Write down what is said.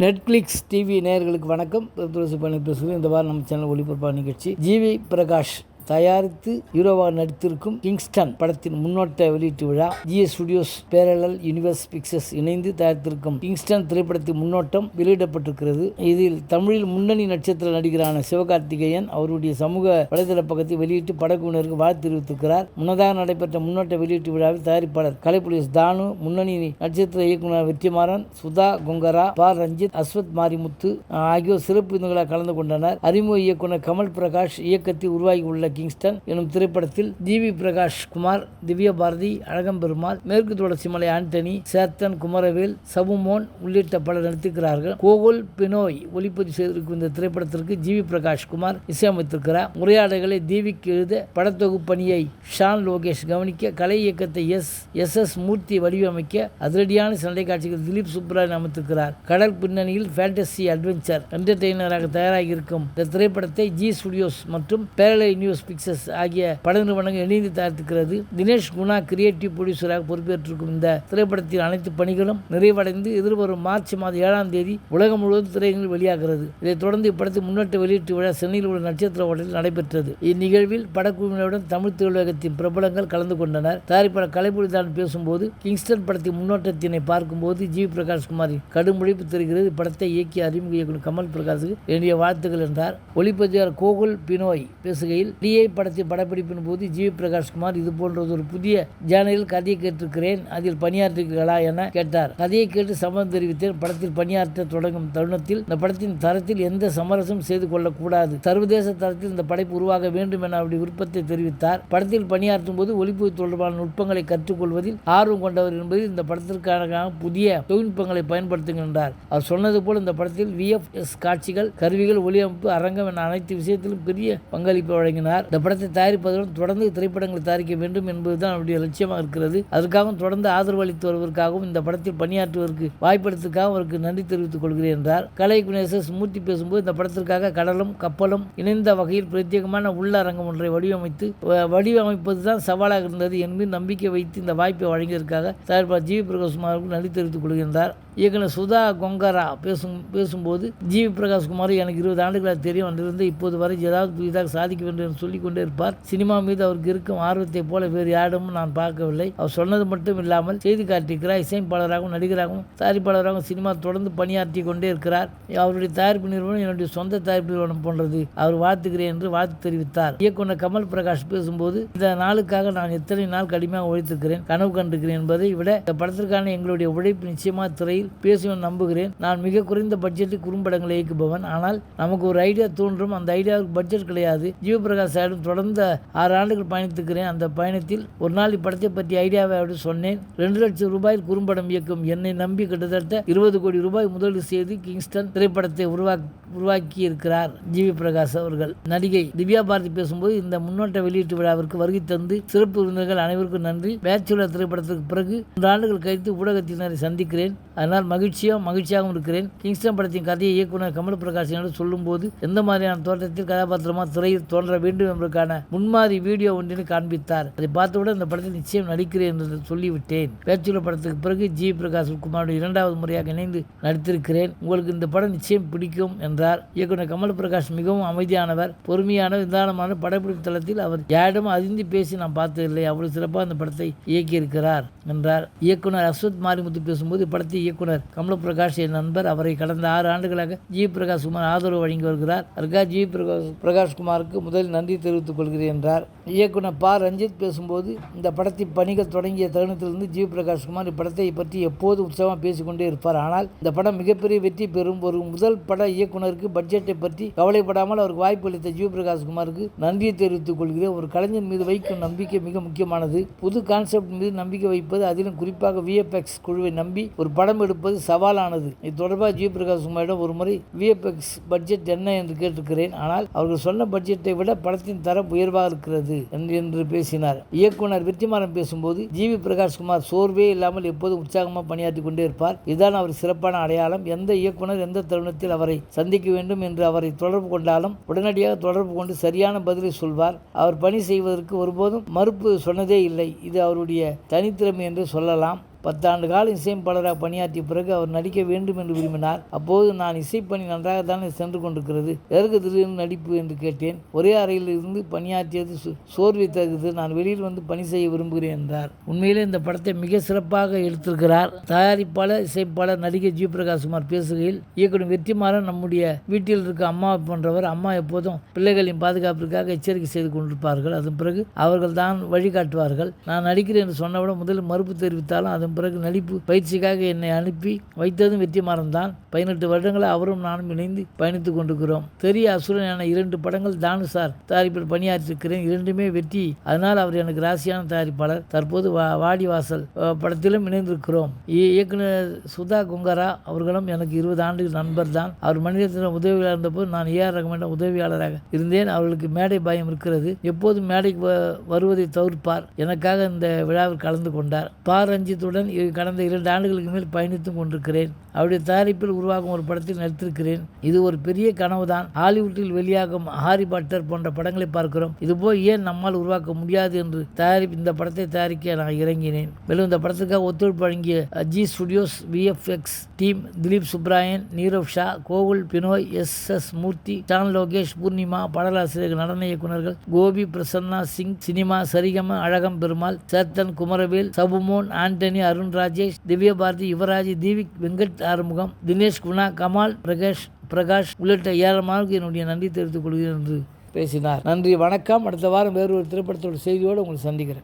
Netflix TV நேயர்களுக்கு வணக்கம். துளசி பண்ணி இந்த வாரம் நம்ம சேனல் ஒளிபரப்பான நிகழ்ச்சி ஜிவி பிரகாஷ். தயாரித்து ஹீரோவாக நடித்திருக்கும் கிங்ஸ்டன் படத்தின் முன்னோட்ட வெளியீட்டு விழா GS studios parallel universe pictures இணைந்து தயாரித்திருக்கும் கிங்ஸ்டன் திரைப்படத்தின் முன்னோட்டம் வெளியிடப்பட்டிருக்கிறது. இதில் தமிழில் முன்னணி நட்சத்திர நடிகரான சிவகார்த்திகேயன் அவருடைய சமூக வலைதள பக்கத்தை வெளியிட்டு படக்குழுவினருக்கு வாழ்த்து தெரிவித்திருக்கிறார். முன்னதாக நடைபெற்ற முன்னோட்ட வெளியீட்டு விழாவில் தயாரிப்பாளர் கலைப்புலிஸ் தானு முன்னணி நட்சத்திர இயக்குனர் வெற்றிமாறன் சுதா கொங்கரா பா. ரஞ்சித் அஸ்வத் மாரிமுத்து ஆகியோர் சிறப்பு விருந்துகளாக கலந்து கொண்டனர். அறிமுக இயக்குனர் கமல் பிரகாஷ் இயக்கத்தில் உருவாகியுள்ள கிங்ஸ்டன் எனும் திரைப்படத்தில் ஜிவி பிரகாஷ் குமார் திவ்ய பாரதி அழகம்பெருமாள் மேற்கு தொடர்ச்சி மலை ஆண்டனி சேத்தன் குமரவேல் சபுமோன் உள்ளிட்ட பலர் நடித்திருக்கிறார்கள். கோகுல் பினோய் ஒளிப்பதிவு செய்திருக்கும் இந்த திரைப்படத்திற்கு ஜிவி பிரகாஷ் குமார் இசையமைத்திருக்கிறார். உரையாடல்களை தீவிக்கு எழுத படத்தொகுப்பு பணியை ஷான் லோகேஷ் கவனிக்க கலை இயக்கத்தை எஸ் எஸ் எஸ் மூர்த்தி வடிவமைக்க அதிரடியான சண்டை காட்சிகள் திலீப் சுப்ராயன் அமைத்திருக்கிறார். கடல் பின்னணியில் ஃபேண்டசி அட்வென்ச்சர் என்டர்டெய்னராக தயாராகி இருக்கும் இந்த திரைப்படத்தை ஜி ஸ்டுடியோஸ் மற்றும் பேரலை நியூஸ் பிக்சர்ஸ் ஆகிய பட நிறுவனங்கள் இணைந்து தயாரித்திருக்கிறது. தினேஷ் குணா கிரியேட்டிவ் ப்ரொடியூசராக பொறுப்பேற்றிருக்கும் இந்த திரைப்படத்தின் அனைத்து பணிகளும் நிறைவடைந்து எதிர்வரும் மார்ச் மாதம் ஏழாம் தேதி உலகம் முழுவதும் திரையரங்கில் வெளியாகிறது. இதைத் தொடர்ந்து இப்படத்தின் முன்னோட்ட வெளியீட்டு விழா சென்னையில் உள்ள நட்சத்திர ஹோட்டலில் நடைபெற்றது. இந்நிகழ்வில் படக்குழுவினருடன் தமிழ் திரையுலகத்தின் பிரபலங்கள் கலந்து கொண்டனர். தயாரிப்பாளர் கலைபுரிதான் பேசும்போது கிங்ஸ்டன் படத்தின் முன்னோட்டத்தினை பார்க்கும்போது ஜி. பிரகாஷ் குமாரி கடும் உழைப்பு தெரிகிறது. படத்தை இயக்கிய அறிமுக இயக்குனர் கமல் பிரகாஷுக்கு என்னுடைய வாழ்த்துக்கள் என்றார். ஒளிப்பதிவாளர் கோகுல் பினோய் பேசுகையில் டி டிஐ படத்தின் படப்பிடிப்பின் போது ஜி பிரகாஷ் குமார் இது போன்றது ஒரு புதிய ஜேனலில் கதையை கேட்டிருக்கிறேன். அதில் பணியாற்றுகிறீர்களா என கேட்டார். கதையை கேட்டு சம்மதம் தெரிவித்தேன். படத்தில் பணியாற்ற தொடங்கும் தருணத்தில் இந்த படத்தின் தரத்தில் எந்த சமரசம் செய்து கொள்ளக்கூடாது. சர்வதேச தரத்தில் இந்த படைப்பு உருவாக வேண்டும் என அவருடைய விருப்பத்தை தெரிவித்தார். படத்தில் பணியாற்றும் போது ஒளிப்பதிவு தொடர்பான நுட்பங்களை கற்றுக்கொள்வதில் ஆர்வம் கொண்டவர் என்பது இந்த படத்திற்கான புதிய தொழில்நுட்பங்களை பயன்படுத்துகின்றார். அவர் சொன்னது போல் இந்த படத்தில் விஎஃப்எஸ் காட்சிகள் கருவிகள் ஒளியமைப்பு அரங்கம் என அனைத்து விஷயத்திலும் பெரிய பங்களிப்பு வழங்கினார். இந்த படத்தை தயாரிப்பதுடன் தொடர்ந்து திரைப்படங்களை தயாரிக்க வேண்டும் என்பதுதான் அவருடைய லட்சியமாக இருக்கிறது. அதற்காகவும் தொடர்ந்து ஆதரவு அளித்து வருவதற்காகவும் இந்த படத்தில் பணியாற்றுவதற்கு வாய்ப்பளித்ததுக்காக அவருக்கு நன்றி தெரிவித்துக் கொள்கிறேன் என்றார். கலை குணேசஸ் மூர்த்தி பேசும்போது இந்த படத்திற்காக கடலும் கப்பலும் இணைந்த வகையில் பிரத்யேகமான உள்ளரங்கம் ஒன்றை வடிவமைத்து வ- வடிவமைப்பது தான் சவாலாக இருந்தது என்பது நம்பிக்கை வைத்து இந்த வாய்ப்பை வழங்கியதற்காக தயாரிப்பாளர் ஜிவி பிரகாஷ்குமாருக்கு நன்றி தெரிவித்துக் கொள்கின்றார். இயக்குனர் சுதா கொங்கரா பேசும் பேசும்போது ஜிவி பிரகாஷ்குமார் எனக்கு இருபது ஆண்டுகளாக தெரியும். அன்றிருந்து இப்போது வரை ஏதாவது புதிதாக சாதிக்க வேண்டும் என்று சொல்லி கொண்டே இருப்பார். சினிமா மீது அவருக்கு இருக்கும் ஆர்வத்தை போல வேறு யாரும் நான் பார்க்கவில்லை. அவர் சொன்னது மட்டும் இல்லாமல் செய்தி காட்டியிருக்கிறார். இசையமைப்பாளராகவும் நடிகராகவும் தயாரிப்பாளராகவும் சினிமா தொடர்ந்து பணியாற்றி கொண்டே இருக்கிறார். அவருடைய தயாரிப்பு நிறுவனம் என்னுடைய சொந்த தயாரிப்பு நிறுவனம் போன்றது. அவர் வாழ்த்துகிறேன் என்று வாழ்த்து தெரிவித்தார். இயக்குனர் கமல் பிரகாஷ் பேசும்போது இந்த நாளுக்காக நான் எத்தனை நாள் கடுமையாக உழைத்திருக்கிறேன் கனவு கண்டிருக்கிறேன் என்பதை விட இந்த படத்திற்கான எங்களுடைய உழைப்பு நிச்சயமாக திரையில் பேசுவேன் நம்புகிறேன். நான் மிக குறைந்த பட்ஜெட்டில் குறும்படங்களை இயக்குபவன். ஆனால் நமக்கு ஒரு ஐடியா தோன்றும். அந்த ஐடியாவுக்கு பட்ஜெட் கிடையாது. ஜீவபிரகாஷ் சாரிடம் தொடர்ந்த ஆறு ஆண்டுகள் பயணித்துக்கிறேன் அந்த பயணத்தில் ஒரு நாள் இப்படத்தை பற்றி ஐடியாவை அவரிடம் சொன்னேன். ரெண்டு லட்சம் ரூபாயில் குறும்படம் இயக்கும் என்னை நம்பி கிட்டத்தட்ட இருபது கோடி ரூபாய் முதலீடு செய்து கிங்ஸ்டன் திரைப்படத்தை உருவாக்கி உருவாக்கி இருக்கிறார் ஜிவி பிரகாஷ் அவர்கள். நடிகை திவ்யா பாரதி பேசும்போது இந்த முன்னோட்ட வெளியீட்டு விழாவிற்கு வருகை தந்து சிறப்பு விருந்தினர்கள் அனைவருக்கும் நன்றி. பேச்சுலர் திரைப்படத்துக்கு பிறகு மூன்று ஆண்டுகள் கழித்து ஊடகத்தினரை சந்திக்கிறேன். அதனால் மகிழ்ச்சியாக மகிழ்ச்சியாகவும் இருக்கிறேன். கிங்ஸ்டன் படத்தின் கதையை இயக்குனர் கமல் பிரகாஷ் என்னிடம் சொல்லும்போது எந்த மாதிரியான தோற்றத்தில் கதாபாத்திரமாக திரையில் தோன்ற வேண்டும் என்பதற்கான முன்மாதிரி வீடியோ ஒன்றினை காண்பித்தார். அதை பார்த்தவுடன் இந்த படத்தில் நிச்சயம் நடிக்கிறேன் என்று சொல்லிவிட்டேன். பேச்சுள்ள படத்துக்கு பிறகு ஜி. பிரகாஷ் குமாரோட இரண்டாவது முறையாக இணைந்து நடித்திருக்கிறேன். உங்களுக்கு இந்த படம் நிச்சயம் பிடிக்கும் என்றார். இயக்குனர் கமல் பிரகாஷ் மிகவும் அமைதியானவர் பொறுமையான நிதானமான படப்பிடிப்பு தளத்தில் அவர் யாரிடமும் அதிர்ந்து பேசி நான் பார்த்ததில்லை. அவ்வளவு சிறப்பாக அந்த படத்தை இயக்கியிருக்கிறார் என்றார். இயக்குனர் அஸ்வத் மாரிமுத்து பேசும்போது படத்தை இயக்குனர் கமலபிரகாஷ் என் நண்பர் அவரை கடந்த ஆறு ஆண்டுகளாக ஜி. பிரகாஷ் குமார் ஆதரவு வழங்கி வருகிறார். அதற்காக ஜி. பிரகாஷ் பிரகாஷ் குமாருக்கு முதலில் நன்றி தெரிவித்துக் கொள்கிறேன் என்றார். இயக்குனர் ப. ரஞ்சித் பேசும்போது இந்த படத்தின் பணிகள் தொடங்கிய தருணத்திலிருந்து ஜி. பிரகாஷ் குமார் இப்படத்தை பற்றி எப்போது உற்சாகமாக பேசிக்கொண்டே இருப்பார். ஆனால் இந்த படம் மிகப்பெரிய வெற்றி பெறும் ஒரு முதல் பட இயக்குனருக்கு பட்ஜெட்டை பற்றி கவலைப்படாமல் அவருக்கு வாய்ப்பு அளித்த ஜி. பிரகாஷ் குமாருக்கு நன்றியை தெரிவித்துக் கொள்கிறேன். ஒரு கலைஞர் மீது வைக்கும் நம்பிக்கை மிக முக்கியமானது. புது கான்செப்ட் மீது நம்பிக்கை வைப்பது அதிலும் குறிப்பாக விஎஃப்எக்ஸ் குழுவை நம்பி ஒரு படம் எடுப்பது சவாலானது. இது தொடர்பாக ஜி. பிரகாஷ் குமாரிடம் ஒரு முறை விஎஃப்எக்ஸ் பட்ஜெட் என்ன என்று கேட்டிருக்கிறேன். ஆனால் அவர்கள் சொன்ன பட்ஜெட்டை விட படத்தை படத்தின் தரம் உயர்வாக இருக்கிறது என்று என்று பேசினார். இயக்குனர் வெற்றிமாறன் பேசும்போது ஜிவி வி பிரகாஷ்குமார் சோர்வே இல்லாமல் எப்போதும் உற்சாகமாக பணியாற்றி கொண்டே இருப்பார். இதுதான் அவர் சிறப்பான அடையாளம். எந்த இயக்குனர் எந்த தருணத்தில் அவரை சந்திக்க வேண்டும் என்று அவரை தொடர்பு கொண்டாலும் உடனடியாக தொடர்பு கொண்டு சரியான பதிலை சொல்வார். அவர் பணி செய்வதற்கு ஒருபோதும் மறுப்பு சொன்னதே இல்லை. இது அவருடைய தனித்திறமை என்று சொல்லலாம். பத்தாண்டு காலம் இசையமைப்பாளராக பணியாற்றிய பிறகு அவர் நடிக்க வேண்டும் என்று விரும்பினார். அப்போது நான் இசைப்பணி நன்றாக தானே சென்று கொண்டிருக்கிறது. எதற்கு திடீர்னு நடிப்பு என்று கேட்டேன். ஒரே அறையில் இருந்து பணியாற்றியது சு- சோர்வை தருகிறது நான் வெளியில் வந்து பணி செய்ய விரும்புகிறேன் என்றார். உண்மையிலே இந்த படத்தை மிக சிறப்பாக எடுத்திருக்கிறார். தயாரிப்பாளர் இசைப்பாளர் நடிகர் ஜி பிரகாஷ்குமார் பேசுகையில் இயக்குனர் வெற்றிமாறன் நம்முடைய வீட்டில் இருக்க அம்மா போன்றவர் அம்மா எப்போதும் பிள்ளைகளின் பாதுகாப்பிற்காக எச்சரிக்கை செய்து கொண்டிருப்பார்கள். அதன் பிறகு அவர்கள் தான் வழிகாட்டுவார்கள். நான் நடிக்கிறேன் என்று சொன்னவுடன் முதலில் மறுப்பு தெரிவித்தாலும் அதன் பிறகு நடிப்பு பயிற்சிக்காக என்னை அனுப்பி வைத்ததும் வெற்றிமாறன் தான் பதினெட்டு வருடங்களை அவரும் நானும் இணைந்து பயணித்துக் கொண்டிருக்கிறோம். தெரிய அசுரன் என இரண்டு படங்கள் தானு சார் தயாரிப்பில் பணியாற்றிருக்கிறேன். இரண்டுமே வெற்றி. அதனால் அவர் எனக்கு ராசியான தயாரிப்பாளர் தற்போது வா வாடிவாசல் படத்திலும் இணைந்திருக்கிறோம். இ- இயக்குனர் சுதா குங்கரா அவர்களும் எனக்கு இருபது ஆண்டுகள் நண்பர் தான் அவர் மனிதத்தின் உதவியாளர் இருந்தபோது நான் ஏஆர் ரகமான உதவியாளராக இருந்தேன். அவர்களுக்கு மேடை பயம் இருக்கிறது. எப்போதும் மேடைக்கு வருவதை தவிர்ப்பார். எனக்காக இந்த விழாவில் கலந்து கொண்டார். பா ரஞ்சித்துடன் இ- கடந்த இரண்டு ஆண்டுகளுக்கு மேல் பயணித்துக் கொண்டிருக்கிறேன். அவருடைய தயாரிப்பில் உருவாகும் ஒரு படத்தில் நடித்திருக்கிறேன். இது ஒரு பெரிய கனவுதான். ஹாலிவுட்டில் வெளியாகும் ஹாரி பாட்டர் போன்ற படங்களை பார்க்கிறோம். இதுபோல் ஏன் நம்மால் உருவாக்க முடியாது என்று தயாரிப்பு இந்த படத்தை தயாரிக்க நான் இறங்கினேன். மேலும் இந்த படத்துக்காக ஒத்துழைப்பு வழங்கிய G studios VFX team Dilip Subbarayan Nirav Shah Gokul Binoy S S Murthy San Lokesh Poornima படலாசிரியர் நடன இயக்குனர்கள் கோபி பிரசன்னா சிங் சினிமா சரிகம அழகம் பெருமாள் சேத்தன் குமரவேல் சபுமோன் ஆண்டனி அருண் ராஜேஷ் திவ்யபாரதி யுவராஜ் தீவிக் வெங்கட் ஆறுமுகம் தினேஷ் குணா கமால் பிரகாஷ் பிரகாஷ் உள்ளிட்ட ஏராளமானவருக்கு என்னுடைய நன்றி தெரிவித்துக் கொள்கிறேன் என்று பேசினார். நன்றி வணக்கம். அடுத்த வாரம் வேறு ஒரு திரைப்படத்தோட செய்தியோடு உங்களை சந்திக்கிறேன்.